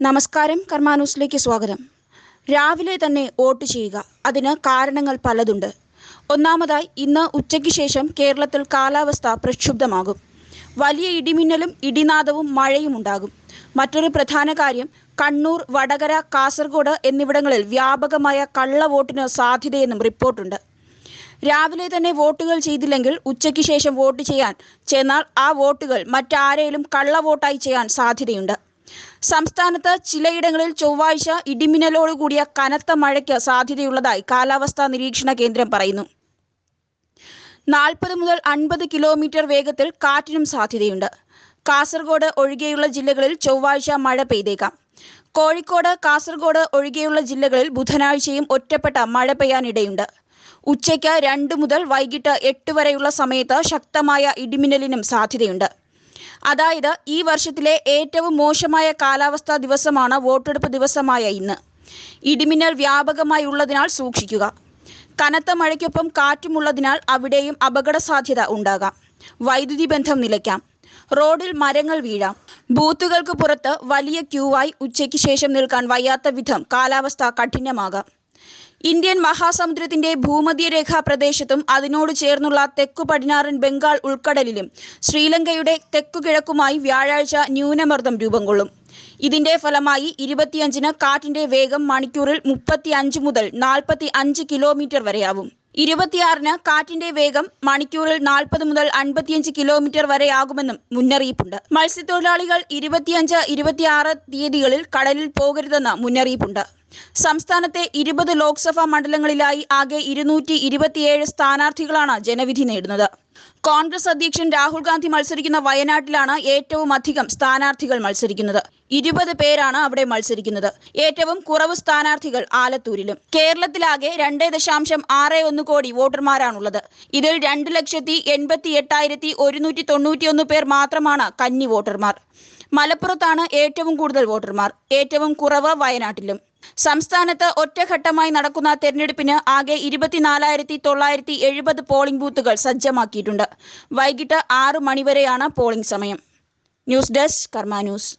നമസ്കാരം കർമാനൂസിലേക്ക് സ്വാഗതം. രാവിലെ തന്നെ വോട്ട് ചെയ്യുക അതിന് കാരണങ്ങൾ പലതുണ്ട്. ഒന്നാമതായി ഇന്ന് ഉച്ചയ്ക്ക് ശേഷം കേരളത്തിൽ കാലാവസ്ഥ പ്രക്ഷുബ്ധമാകും. വലിയ ഇടിമിന്നലും ഇടിനാദവും മഴയും ഉണ്ടാകും. മറ്റൊരു പ്രധാന കാര്യം കണ്ണൂർ വടകര കാസർഗോഡ് എന്നിവിടങ്ങളിൽ വ്യാപകമായ കള്ളവോട്ടിന് സാധ്യതയെന്നും റിപ്പോർട്ടുണ്ട്. രാവിലെ തന്നെ വോട്ടുകൾ ചെയ്തില്ലെങ്കിൽ ഉച്ചയ്ക്ക് ശേഷം വോട്ട് ചെയ്യാൻ ചെന്നാൽ ആ വോട്ടുകൾ മറ്റാരേലും കള്ളവോട്ടായി ചെയ്യാൻ സാധ്യതയുണ്ട്. സംസ്ഥാനത്ത് ചിലയിടങ്ങളിൽ ചൊവ്വാഴ്ച ഇടിമിന്നലോടുകൂടിയ കനത്ത മഴയ്ക്ക് സാധ്യതയുള്ളതായി കാലാവസ്ഥാ നിരീക്ഷണ കേന്ദ്രം പറയുന്നു. നാൽപ്പത് മുതൽ അൻപത് കിലോമീറ്റർ വേഗത്തിൽ കാറ്റിനും സാധ്യതയുണ്ട്. കാസർഗോഡ് ഒഴികെയുള്ള ജില്ലകളിൽ ചൊവ്വാഴ്ച മഴ പെയ്തേക്കാം. കോഴിക്കോട് കാസർഗോഡ് ഒഴികെയുള്ള ജില്ലകളിൽ ബുധനാഴ്ചയും ഒറ്റപ്പെട്ട മഴ പെയ്യാനിടയുണ്ട്. ഉച്ചയ്ക്ക് രണ്ട് മുതൽ വൈകിട്ട് എട്ട് വരെയുള്ള സമയത്ത് ശക്തമായ ഇടിമിന്നലിനും സാധ്യതയുണ്ട്. അതായത് ഈ വർഷത്തിലെ ഏറ്റവും മോശമായ കാലാവസ്ഥാ ദിവസമാണ് വോട്ടെടുപ്പ് ദിവസമായ ഇന്ന്. ഇടിമിന്നൽ വ്യാപകമായി ഉള്ളതിനാൽ സൂക്ഷിക്കുക. കനത്ത മഴയ്ക്കൊപ്പം കാറ്റുമുള്ളതിനാൽ അവിടെയും അപകട സാധ്യത ഉണ്ടാകാം. വൈദ്യുതി ബന്ധം നിലയ്ക്കാം. റോഡിൽ മരങ്ങൾ വീഴാം. ബൂത്തുകൾക്ക് പുറത്ത് വലിയ ക്യൂവായി ഉച്ചയ്ക്ക് ശേഷം നിൽക്കാൻ വയ്യാത്ത വിധം കാലാവസ്ഥ കഠിനമാകാം. ഇന്ത്യൻ മഹാസമുദ്രത്തിന്റെ ഭൂമധ്യരേഖാ പ്രദേശത്തും അതിനോട് ചേർന്നുള്ള തെക്കു പടിഞ്ഞാറൻ ബംഗാൾ ഉൾക്കടലിലും ശ്രീലങ്കയുടെ തെക്കു കിഴക്കുമായി വ്യാഴാഴ്ച ന്യൂനമർദ്ദം രൂപം കൊള്ളും. ഇതിന്റെ ഫലമായി ഇരുപത്തിയഞ്ചിന് കാറ്റിന്റെ വേഗം മണിക്കൂറിൽ മുപ്പത്തി അഞ്ച് മുതൽ നാൽപ്പത്തി അഞ്ച് കിലോമീറ്റർ വരെയാവും. ഇരുപത്തിയാറിന് കാറ്റിന്റെ വേഗം മണിക്കൂറിൽ നാൽപ്പത് മുതൽ അൻപത്തിയഞ്ച് കിലോമീറ്റർ വരെ ആകുമെന്നും മുന്നറിയിപ്പുണ്ട്. മത്സ്യത്തൊഴിലാളികൾ ഇരുപത്തിയഞ്ച് ഇരുപത്തിയാറ് തീയതികളിൽ കടലിൽ പോകരുതെന്ന് മുന്നറിയിപ്പുണ്ട്. സംസ്ഥാനത്തെ ഇരുപത് ലോക്സഭാ മണ്ഡലങ്ങളിലായി ആകെ ഇരുന്നൂറ്റി ഇരുപത്തിയേഴ് സ്ഥാനാർത്ഥികളാണ് ജനവിധി നേടുന്നത്. കോൺഗ്രസ് അധ്യക്ഷൻ രാഹുൽ ഗാന്ധി മത്സരിക്കുന്ന വയനാട്ടിലാണ് ഏറ്റവും അധികം സ്ഥാനാർത്ഥികൾ മത്സരിക്കുന്നത്. ഇരുപത് പേരാണ് അവിടെ മത്സരിക്കുന്നത്. ഏറ്റവും കുറവ് സ്ഥാനാർത്ഥികൾ ആലത്തൂരിലും. കേരളത്തിലാകെ രണ്ട് ദശാംശം ആറ് ഒന്ന് കോടി വോട്ടർമാരാണുള്ളത്. ഇതിൽ രണ്ട് ലക്ഷത്തി എൺപത്തി എട്ടായിരത്തി ഒരുന്നൂറ്റി തൊണ്ണൂറ്റിയൊന്ന് പേർ മാത്രമാണ് കന്നി വോട്ടർമാർ. മലപ്പുറത്താണ് ഏറ്റവും കൂടുതൽ വോട്ടർമാർ. ഏറ്റവും കുറവ് വയനാട്ടിലും. സംസ്ഥാനത്ത് ഒറ്റഘട്ടമായി നടക്കുന്ന തെരഞ്ഞെടുപ്പിന് ആകെ ഇരുപത്തിനാലായിരത്തി തൊള്ളായിരത്തി എഴുപത് പോളിംഗ് ബൂത്തുകൾ സജ്ജമാക്കിയിട്ടുണ്ട്. വൈകിട്ട് ആറ് മണിവരെയാണ് പോളിംഗ് സമയം. News desk Karma news.